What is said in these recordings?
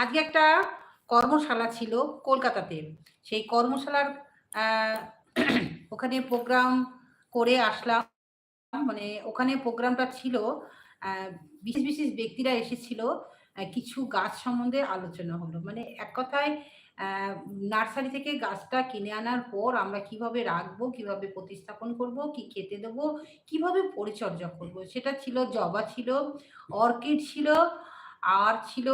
আজকে একটা কর্মশালা ছিল কলকাতাতে। সেই কর্মশালার ওখানে প্রোগ্রাম করে আসলাম। মানে ওখানে প্রোগ্রামটা ছিল বিশেষ বিশেষ ব্যক্তিরা এসেছিল কিছু গাছ সম্বন্ধে আলোচনা হলো। মানে এক কথায় নার্সারি থেকে গাছটা কিনে আনার পর আমরা কীভাবে রাখব, কীভাবে প্রতিস্থাপন করব, কি খেতে দেবো, কীভাবে পরিচর্যা করব, সেটা ছিল, জবা ছিল, অর্কিড ছিল আর ছিল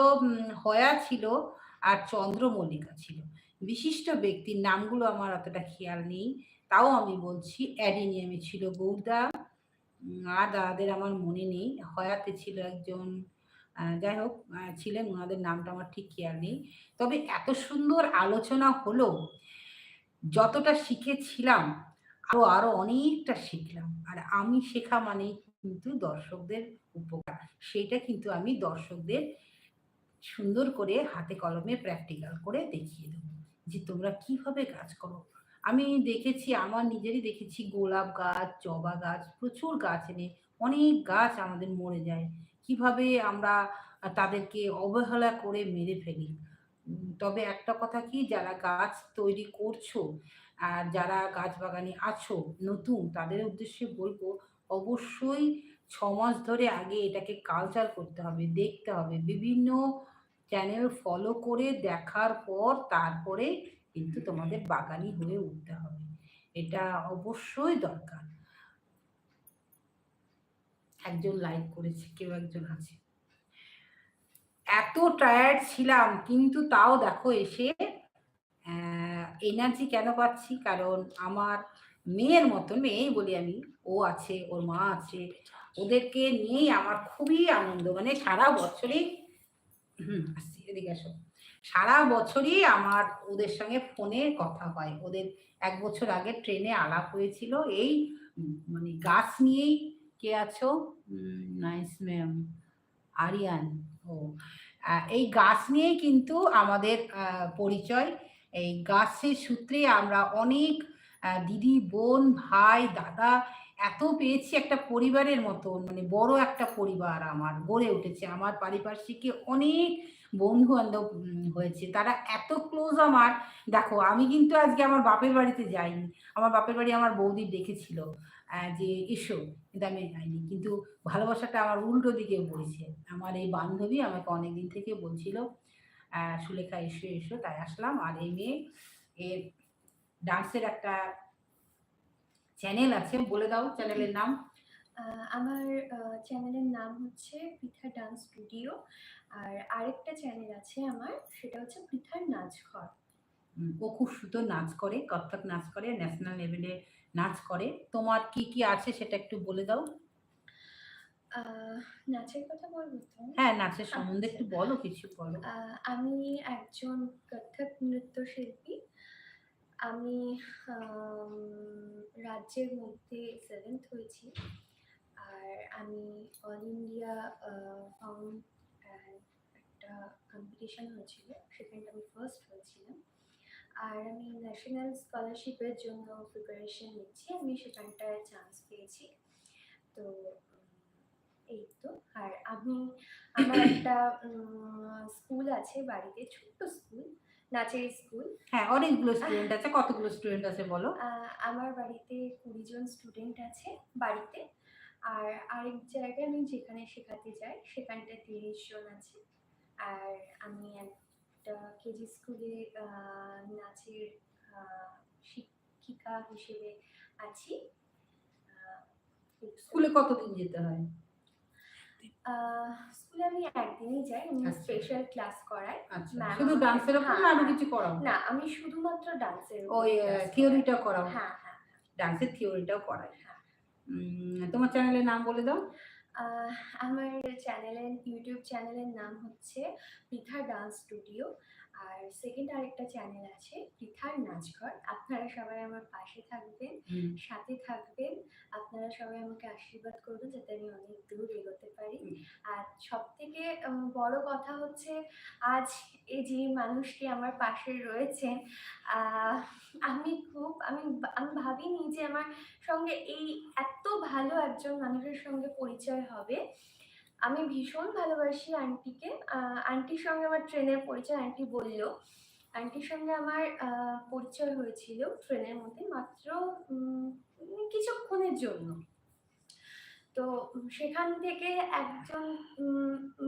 হয়া ছিল আর চন্দ্রমল্লিকা ছিল। বিশিষ্ট ব্যক্তির নামগুলো আমার অতটা খেয়াল নেই, তাও আমি বলছি অ্যাডিনিয়ামে ছিল গৌদা আর দাদাদের আমার মনে নেই। হয়াতে ছিল একজন যাই হোক ছিলেন, ওনাদের নামটা আমার ঠিক খেয়াল নেই। তবে এত সুন্দর আলোচনা হলো, যতটা শিখেছিলাম, আরও আরও অনেকটা শিখলাম। আর আমি শেখা মানেই কিন্তু দর্শকদের উপকার। সেটা কিন্তু আমি দর্শকদের সুন্দর করে হাতে কলমে প্র্যাকটিক্যাল করে দেখিয়ে দেবো যে তোমরা কীভাবে কাজ করো। আমি দেখেছি, আমার নিজেরই দেখেছি গোলাপ গাছ, জবা গাছ, প্রচুর গাছ এনে অনেক গাছ আমাদের মরে যায়। কীভাবে আমরা তাদেরকে অবহেলা করে মেরে ফেলি। তবে একটা কথা কি, যারা গাছ তৈরি করছ আর যারা গাছ বাগানে আছো, নতুন, তাদের উদ্দেশ্যে বলব, অবশ্যই ছ মাস ধরে আগে এটাকে কালচার করতে হবে, দেখতে হবে। বিভিন্ন চ্যানেল ফলো করে দেখার পর তারপরে কিন্তু তোমাদের বাগানি হয়ে উঠতে হবে। এটা অবশ্যই দরকার। একজন লাইক করেছে, কেউ একজন আছে। এত টায়ার্ড ছিলাম, কিন্তু তাও দেখো এসে এনার্জি কেন পাচ্ছি? কারণ আমার মেয়ের মতো মেয়েই বলি আমি, ও আছে, ওর মা আছে ওদেরকে নিয়েই আমার খুবই আনন্দ। মানে সারা বছরই হুম আসছি এদিকে আসো। সারা বছরই আমার ওদের সঙ্গে ফোনে কথা হয়। ওদের এক বছর আগে ট্রেনে আলাপ হয়েছিল। এই মানে গাছ নিয়েই কে আছো? Nice ma'am. আরিয়ান। ও এই গাছ নিয়েই কিন্তু আমাদের পরিচয়। এই গাছের সূত্রে আমরা অনেক দিদি বোন ভাই দাদা এত পেয়েছি একটা পরিবারের মতো মানে বড় একটা পরিবার আমার, গড়ে উঠেছে। আমার পারিপার্শ্বিকে অনেক বন্ধু বান্ধব হয়েছে। তারা এত ক্লোজ আমার। দেখো, আমি কিন্তু আজকে আমার বাপের বাড়িতে যাইনি। আমার বাপের বাড়ি আমার বৌদি ডেকেছিল যে এসো কিন্তু আমি যাইনি। কিন্তু ভালোবাসাটা আমার উল্টো দিকে বলছে আমার এই বান্ধবী আমাকে অনেকদিন থেকে বলছিল সুলেখা এসো এসো, তাই আসলাম। আর এই মেয়ে, এর ডান্সের একটা চ্যানেল আছে বলে দাও চ্যানেলের নাম। আমার চ্যানেলের নাম হচ্ছে পৃথা ডান্স স্টুডিও আর আরেকটা চ্যানেল আছে আমার সেটা হচ্ছে পৃথার নাচ ঘর ও খুব সুন্দর নাচ করে কত্থক নাচ করে ন্যাশনাল লেভেলে নাচ করে। তোমার কি কি আছে সেটা একটু বলে দাও। নাচের কথা বলব তো? হ্যাঁ নাচের সম্বন্ধে একটু বলো কিছু বলো। আমি একজন কত্থক নৃত্যশিল্পী। আমি রাজ্যের মধ্যে সেভেন্থ হয়েছি। আর আমি অল ইন্ডিয়া ফাউন্ড একটা কম্পিটিশন হয়েছিল, সেখানে আমি ফার্স্ট হয়েছিলাম। আর আমি ন্যাশনাল স্কলারশিপের জন্য প্রিপারেশন নিচ্ছি, আমি সেখানটায় চান্স পেয়েছি। তো এই তো। আর আমি, আমার একটা স্কুল আছে, বাড়িতে ছোট্ট স্কুল নাচের স্কুল। হ্যাঁ অনেকগুলো স্টুডেন্ট আছে কতগুলো স্টুডেন্ট আছে বলো? আমার বাড়িতে কুড়ি জন স্টুডেন্ট আছে বাড়িতে। আর আরেক জায়গায় আমি যেখানে শেখাতে যাই সেখানটায় তিরিশ জন আছে। আর আমি একটা কেজি স্কুলে নাচের শিক্ষিকা হিসেবে আছি। স্কুলে কতদিন যেতে হয়? স্কুলে আমি একদিনই যাই আমি স্পেশাল ক্লাস করাই শুধু ডান্সের উপর না আরও কিছু করাও? না আমি শুধুমাত্র ডান্সের ওই থিওরিটা করাও? হ্যাঁ হ্যাঁ। ডান্সের থিওরিটাও করাই হ্যাঁ। তোমার চ্যানেলের নাম বলে দাও। আমার চ্যানেলের ইউটিউব চ্যানেলের নাম হচ্ছে পৃথা ডান্স স্টুডিও আর সেকেন্ড আরেকটা চ্যানেল আছে পৃথার নাচঘর। আপনারা সবাই আমার পাশে থাকবেন সাথে থাকবেন। আপনারা সবাই আমাকে আশীর্বাদ করবেন যাতে আমি অনেক দূর এগোতে পারি। আর সব থেকে বড় কথা হচ্ছে আজ এই যে মানুষটি আমার পাশে রয়েছেন আমি খুব আমি আমি ভাবিনি যে আমার সঙ্গে এই এত ভালো একজন মানুষের সঙ্গে পরিচয় হবে। আমি ভীষণ ভালোবাসি আন্টিকে। আন্টির সঙ্গে আমার ট্রেনের পরিচয় আন্টি বলল আন্টির সঙ্গে আমার পরিচয় হয়েছিল ট্রেনের মধ্যে মাত্র কিছুক্ষণের জন্য। তো সেখান থেকে একজন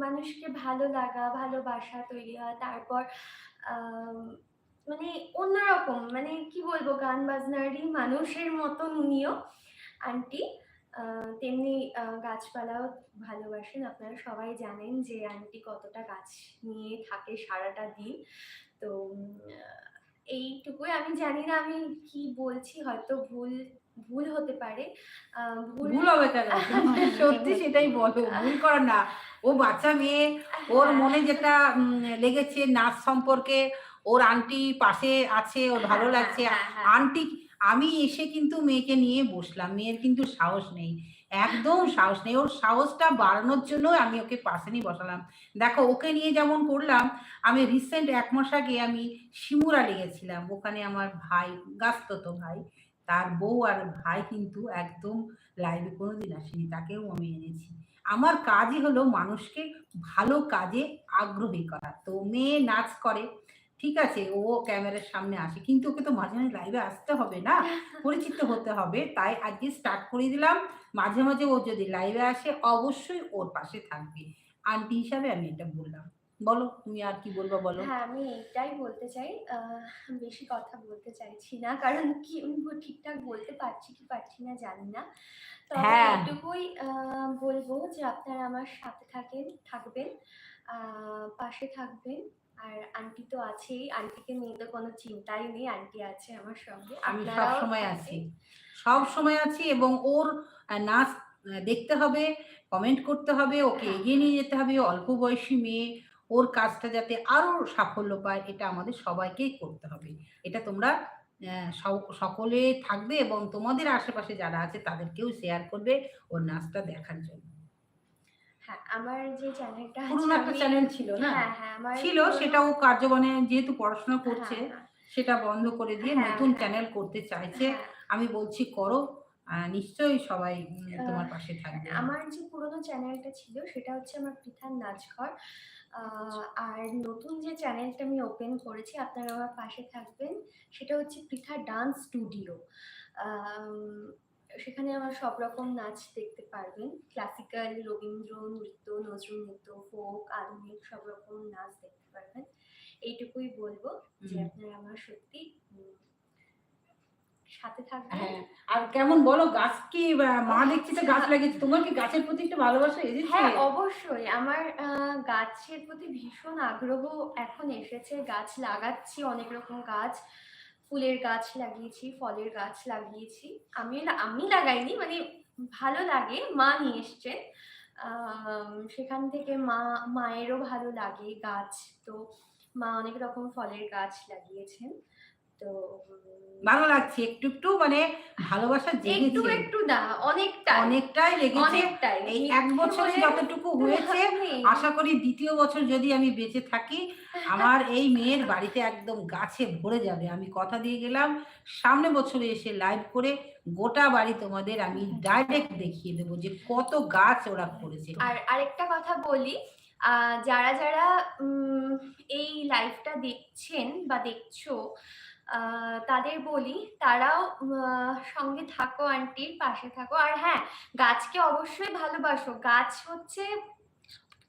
মানুষকে ভালো লাগা ভালোবাসা তৈরি হয় তারপর মানে অন্যরকম মানে কি বলব, গান বাজনারই মানুষের মতন উনিও। আন্টি তেমনি গাছপালাও ভালোবাসেন, আপনারা সবাই জানেন যে আন্টি কতটা গাছ নিয়ে থাকে সারাটা দিন। তো এইটুকুই। আমি জানি না আমি কি বলছি হয়তো ভুল ভুল হতে পারে। ভুল হবে কেন? সত্যি সেটাই বলো ভুল করার না। ও বাচ্চা মেয়ে ওর হ্যাঁ, মনে যেটা লেগেছে নাচ সম্পর্কে ওর আন্টি পাশে আছে ওর ভালো হ্যাঁ, লাগছে। হ্যাঁ। আন্টি আমি এসে কিন্তু মেয়েকে নিয়ে বসলাম মেয়ের কিন্তু সাহস নেই। একদম সাহস নেই। ওর সাহসটা বাড়ানোর জন্য আমি ওকে পাশে নিয়ে বসালাম। দেখো, ওকে নিয়ে যেমন করলাম, আমি রিসেন্ট এক মাস আগে আমি শিমুরালি গেছিলাম ওখানে আমার ভাই গাছতত ভাই, তার বউ আর ভাই কিন্তু একদম লাইভে কোনোদিন আসেনি। তাকেও আমি এনেছি। আমার কাজই হলো মানুষকে ভালো কাজে আগ্রহী করা। তো মেয়ে নাচ করে ঠিক আছে ও ক্যামেরার সামনে আসে। কিন্তু ওকে তো মাঝে মাঝে লাইভে আসতে হবে না? পরিচিত হতে হবে। তাই আজকে স্টার্ট করে দিলাম। মাঝে মাঝে ও যদি লাইভে আসে অবশ্যই ওর পাশে থাকবে। আন্টি হিসাবে আমি এটা বললাম। বলো তুমি আর কি বলব বলো? হ্যাঁ আমি এটাই বলতে চাই। বেশি কথা বলতে চাইছি না কারণ কি ঠিকঠাক বলতে পারছি কি পারছি না জানি না। তবে হ্যাঁ। এটুকুই বলব যে আপনারা আমার সাথে থাকেন থাকবেন পাশে থাকবেন। আর আন্টি তো আছেই। আন্টিকে নিয়ে তো কোনো চিন্তাই নেই। আন্টি আছে আমার সঙ্গে। আমি সব সময় আছি। সব সময় আছি এবং ওর নাচ দেখতে হবে কমেন্ট করতে হবে ওকে হ্যাঁ। এগিয়ে নিয়ে যেতে হবে। অল্প বয়সী মেয়ে ওর কাজটা যাতে আরও সাফল্য পায় এটা আমাদের সবাইকেই করতে হবে। এটা তোমরা সকলে থাকবে এবং তোমাদের আশেপাশে যারা আছে তাদেরকেও শেয়ার করবে ওর নাচটা দেখার জন্য। হ্যাঁ আমার যে চ্যানেলটা পুরনো একটা চ্যানেল ছিল না? হ্যাঁ হ্যাঁ আমার ছিল সেটাও কার্যবনে যেহেতু পড়াশোনা করছে হ্যাঁ, হ্যাঁ, সেটা বন্ধ করে দিয়ে হ্যাঁ, নতুন হ্যাঁ। চ্যানেল করতে চাইছে। হ্যাঁ। আমি বলছি করো নিশ্চয়ই সবাই তোমার পাশে থাকবে। আমার যে পুরোনো চ্যানেলটা ছিল সেটা হচ্ছে আমার পৃথার নাচঘর আহ, আর নতুন যে চ্যানেলটা আমি ওপেন করেছি আপনারা আমার পাশে থাকবেন সেটা হচ্ছে পৃথা ডান্স স্টুডিও সেখানে আমার সব রকম নাচ দেখতে পারবেন। ক্লাসিক্যাল রবীন্দ্র নৃত্য নজরুল নৃত্য ফোক আধুনিক সব রকম নাচ দেখতে পারবেন। এইটুকুই বলব যে আপনারা আমার সত্যি সাথে থাকবেন। হ্যাঁ আর কেমন বলো গাছ কি মা দেখছি তো গাছ লাগিয়েছে। তোমার কি গাছের প্রতি একটু ভালোবাসা এসেছে? হ্যাঁ অবশ্যই। আমার আহ, গাছের প্রতি ভীষণ আগ্রহ এখন এসেছে। গাছ লাগাচ্ছি অনেক রকম গাছ। ফুলের গাছ লাগিয়েছি, ফলের গাছ লাগিয়েছি। আমি আমি লাগাইনি মানে ভালো লাগে, মা নিয়ে এসছেন সেখান থেকে মা, মায়েরও ভালো লাগে গাছ। তো মা অনেক রকম ফলের গাছ লাগিয়েছেন। তো ভালো লাগছে একটু একটু মানে ভালোবাসা একটু জেগেছে। একটু না অনেকটা অনেকটাই লেগেছে। এই এক বছরে যতটুকু হয়েছে নেই। আশা করি দ্বিতীয় বছর যদি আমি বেঁচে থাকি আমার এই মেয়ের বাড়িতে একদম গাছে ভরে যাবে। আমি কথা দিয়ে গেলাম সামনে বছরে এসে লাইভ করে গোটা বাড়ি তোমাদের আমি ডাইরেক্ট দেখিয়ে দেবো যে কত গাছ ওরা করেছে। আর আরেকটা কথা বলি যারা যারা এই লাইভটা দেখছেন বা দেখছ তাদের বলি তারাও সঙ্গে থাকো আন্টির পাশে থাকো। আর হ্যাঁ গাছকে অবশ্যই ভালোবাসো। গাছ হচ্ছে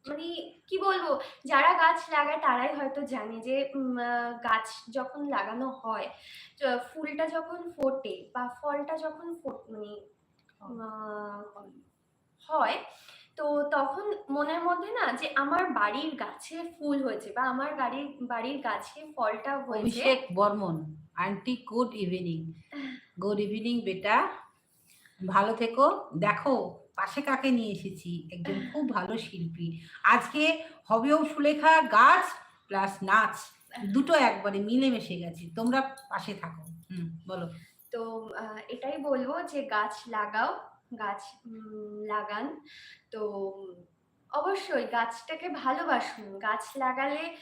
মানে কি বলব যারা গাছ লাগায় তারাই হয়তো জানে যে গাছ যখন লাগানো হয় ফুলটা যখন ফোটে বা ফলটা যখন মানে হয় তো তখন মনের মধ্যে না যে আমার বাড়ির গাছে ফুল হয়েছে বা আমার বাড়ির বাড়ির গাছে ফলটা হয়েছে। Abhishek Barman aunty good evening. Good evening বেটা। ভালো থেকো। দেখো পাশে কাকে নিয়ে এসেছি? একজন খুব ভালো শিল্পী। আজকে হবেও সুলেখা গাছ প্লাস নাচ দুটো একবারে মিলেমিশে গেছে। তোমরা পাশে থাকো। হুম বলো। তো এটাই বলব যে গাছ লাগাও। গাছ লাগান তো অবশ্যই গাছটাকে ভালোবাসুন। গাছ লাগালে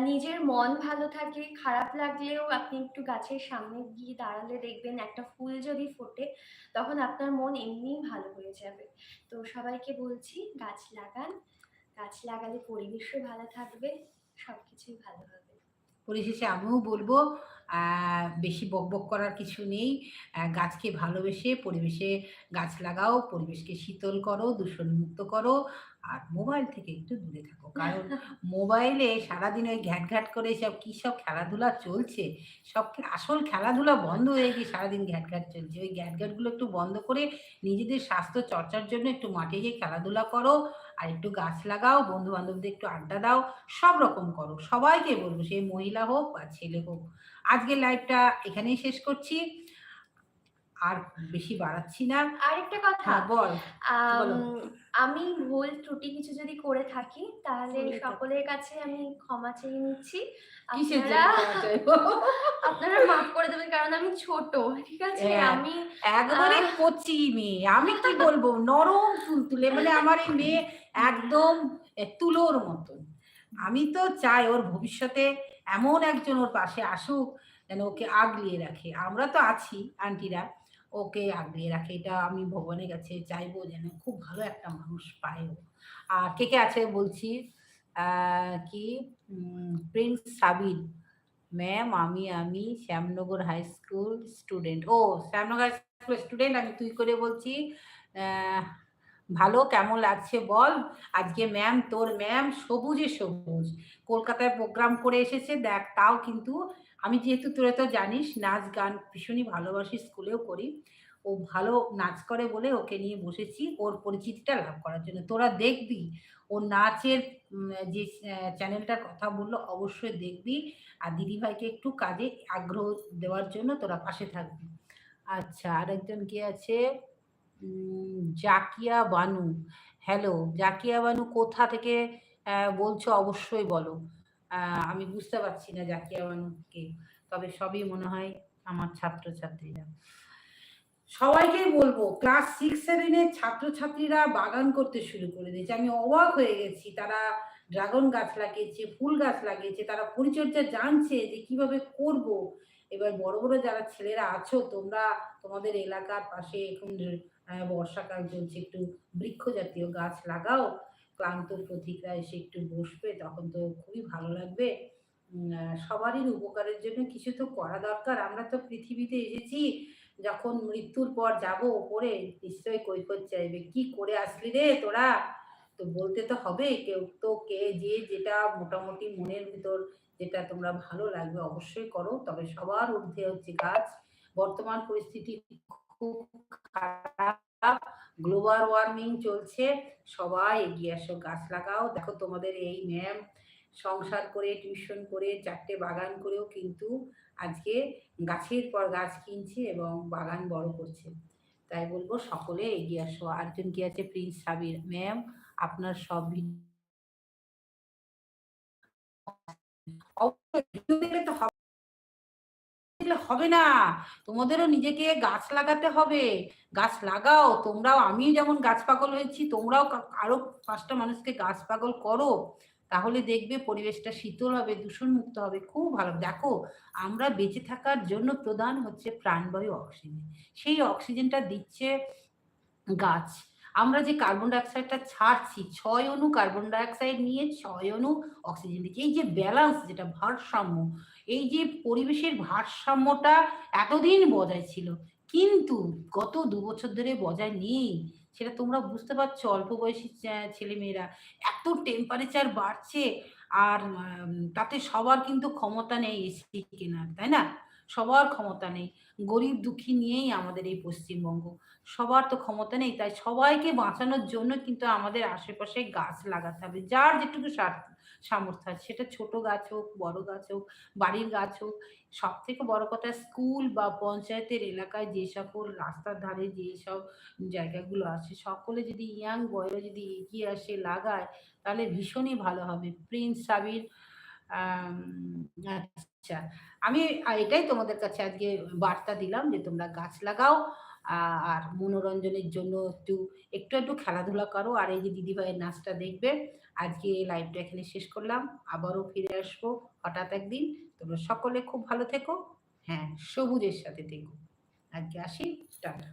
নিজের মন ভালো থাকে। খারাপ লাগলেও আপনি একটু গাছের সামনে গিয়ে দাঁড়ালে দেখবেন একটা ফুল যদি ফোটে, তখন আপনার মন এমনিই ভালো হয়ে যাবে। তো সবাইকে বলছি গাছ লাগান। গাছ লাগালে পরিবেশও ভালো থাকবে। সবকিছুই ভালো হবে। পরিশেষে আমিও বলব বেশি বকবক করার কিছু নেই। গাছকে ভালোবেসে পরিবেশে গাছ লাগাও, পরিবেশকে শীতল করো, দূষণমুক্ত করো। আর মোবাইল থেকে একটু দূরে থাকো। কারণ মোবাইলে সারাদিন ওই ঘ্যাট, ঘ্যাট করে সব কি সব খেলাধুলা চলছে। সব আসল খেলাধুলা বন্ধ হয়ে গিয়ে সারাদিন ঘ্যাট, ঘ্যাট চলছে। ওই ঘ্যাট, ঘ্যাটগুলো একটু বন্ধ করে নিজেদের স্বাস্থ্য চর্চার জন্য একটু মাঠে গিয়ে খেলাধুলা করো। আর একটু গাছ লাগাও, বন্ধু-বান্ধবদের একটু আড্ডা দাও। সব রকম করো। সবাইকে বলব সে মহিলা হোক বা ছেলে হোক। আজকের লাইভটা এখানেই শেষ করছি। আর বেশি বাড়াচ্ছি না। আর একটা কথা হ্যাঁ, বল। আম ভুল ত্রুটি কিছু যদি করে থাকি তাহলে সকলের কাছে আমি ক্ষমা চেয়ে নিচ্ছি। আপনারা আপনারা মাফ করে দেবেন কারণ আমি ছোট। ঠিক আছে? হ্যাঁ, আমি একবারে কচি মেয়ে। আমি কি বলব? নরম তুলতুলে। মানে আমার এই মেয়ে একদম তুলোর মতন। আমি তো চাই ওর ভবিষ্যতে এমন একজন ওর পাশে আসুক যেন ওকে আগলিয়ে রাখে। আমরা তো আছি আন্টিরা। ওকে আগলিয়ে রাখে। এটা আমি ভগবানের কাছে চাইব যেন খুব ভালো একটা মানুষ পায়। আর কে, কে আছে বলছি। কি প্রিন্স সাবির। ম্যাম আমি, আমি শ্যামনগর হাই স্কুল স্টুডেন্ট। ও শ্যামনগর হাই স্কুলের স্টুডেন্ট আমি তুই করে বলছি। ভালো কেমন লাগছে বল? আজকে ম্যাম তোর ম্যাম সবুজে সবুজ। কলকাতায় প্রোগ্রাম করে এসেছে দেখ তাও কিন্তু আমি যেহেতু তোরা তো জানিস, নাচ গান ভীষণই ভালোবাসি, স্কুলেও করি। ও ভালো নাচ করে বলে ওকে নিয়ে বসেছি ওর পরিচিতিটা লাভ করার জন্য। তোরা দেখবি ওর নাচের যে চ্যানেলটার কথা বলল, অবশ্যই দেখবি। আর দিদিভাইকে একটু কাজে আগ্রহ দেওয়ার জন্য তোরা পাশে থাকবি। আচ্ছা আরেকজন কে আছে? জাকিয়া বানু। হ্যালো জাকিয়া বানু কোথা থেকে বলছো অবশ্যই বলো। আমি বুঝতে পারছি না জাকিয়া বানু কে। তবে সবই মনে হয় আমার ছাত্রছাত্রীরা। সবাইকেই বলব ক্লাস 6-7 এর ছাত্রছাত্রীরা বাগান করতে শুরু করে দিয়েছে। আমি অবাক হয়ে গেছি। তারা ড্রাগন গাছ লাগিয়েছে, ফুল গাছ লাগিয়েছে। তারা পরিচর্যা জানছে যে কীভাবে করব। এবার বড়, বড় যারা ছেলেরা আছো তোমরা তোমাদের এলাকার পাশে এখন বর্ষাকাল চলছে একটু বৃক্ষ জাতীয় গাছ লাগাও। ক্লান্ত পথিকরা এসে একটু বসবে, তখন তো খুবই ভালো লাগবে। সবারই উপকারের জন্য কিছু তো করা দরকার। আমরা তো পৃথিবীতে এসেছি, যখন মৃত্যুর পর যাব ওপরে, নিশ্চয়ই কৈফিয়ত চাইবে। "কি করে আসলি রে তোরা?" তো বলতে তো হবে। কেউ তো কে যে যেটা মোটামুটি মনের ভিতর যেটা তোমরা ভালো লাগবে অবশ্যই করো। তবে সবার ঊর্ধ্বে হচ্ছে গাছ। বর্তমান পরিস্থিতি খুব খারাপ। গ্লোবাল ওয়ার্মিং চলছে। সবাই এগিয়ে আসো গাছ লাগাও। দেখো তোমাদের এই ম্যাম সংসার করে, টিউশন করে, চারটে বাগান করেও কিন্তু আজকে গাছের পর গাছ কিনছে এবং বাগান বড় করছে। তাই বলব সকলে এগিয়ে আসো। আরেকজন কে আছে? প্রিন্স সাবির। ম্যাম আপনার সব ভিডিও তো দিলে হবে না। তোমাদেরও নিজেকে গাছ লাগাতে হবে। গাছ লাগাও। তোমরাও আমিও যেমন গাছ পাগল হয়েছি তোমরাও আরও পাঁচটা মানুষকে গাছ পাগল করো। তাহলে দেখবে পরিবেশটা শীতল হবে, দূষণমুক্ত হবে। খুব ভালো। দেখো আমরা বেঁচে থাকার জন্য প্রধান হচ্ছে প্রাণবায়ু অক্সিজেন। সেই অক্সিজেনটা দিচ্ছে গাছ। আমরা যে কার্বন ডাইঅক্সাইডটা ছাড়ছি ছয় অণু কার্বন ডাইঅক্সাইড নিয়ে ছয় অণু অক্সিজেন দিচ্ছে। এই যে ব্যালান্স যেটা ভারসাম্য, এই যে পরিবেশের ভারসাম্যটা এতদিন বজায় ছিল। কিন্তু গত দু বছর ধরে বজায় নেই। সেটা তোমরা বুঝতে পারছ অল্প বয়সী ছেলেমেয়েরা। এত টেম্পারেচার বাড়ছে আর তাতে সবার কিন্তু ক্ষমতা নেই এসি কেনার, তাই না? সবার ক্ষমতা নেই। গরিব দুঃখী নিয়েই আমাদের এই পশ্চিমবঙ্গ। সবার তো ক্ষমতা নেই। তাই সবাইকে বাঁচানোর জন্য কিন্তু আমাদের আশেপাশে গাছ লাগাতে হবে। যার যেটুকু সামর্থ্য আছে সেটা ছোট গাছ হোক, বড় গাছ হোক, বাড়ির গাছ হোক। সবথেকে বড় কথা স্কুল বা পঞ্চায়েতের এলাকায় যে সকল রাস্তার ধারে যেসব জায়গাগুলো আছে সকলে যদি ইয়াং বয়রা যদি এগিয়ে আসে লাগায় তাহলে ভীষণই ভালো হবে। প্রিন্স সাবির আচ্ছা। আমি এটাই তোমাদের কাছে আজকে বার্তা দিলাম যে তোমরা গাছ লাগাও। আর মনোরঞ্জনের জন্য একটু একটু একটু খেলাধুলা করো আর এই যে দিদিভাইয়ের নাচটা দেখবে, আজকে এই লাইভটা এখানে শেষ করলাম আবারও ফিরে আসব হঠাৎ একদিন তোমরা সকলে খুব ভালো থেকো হ্যাঁ সবুজের সাথে থেকো আজকে আসি, টাটা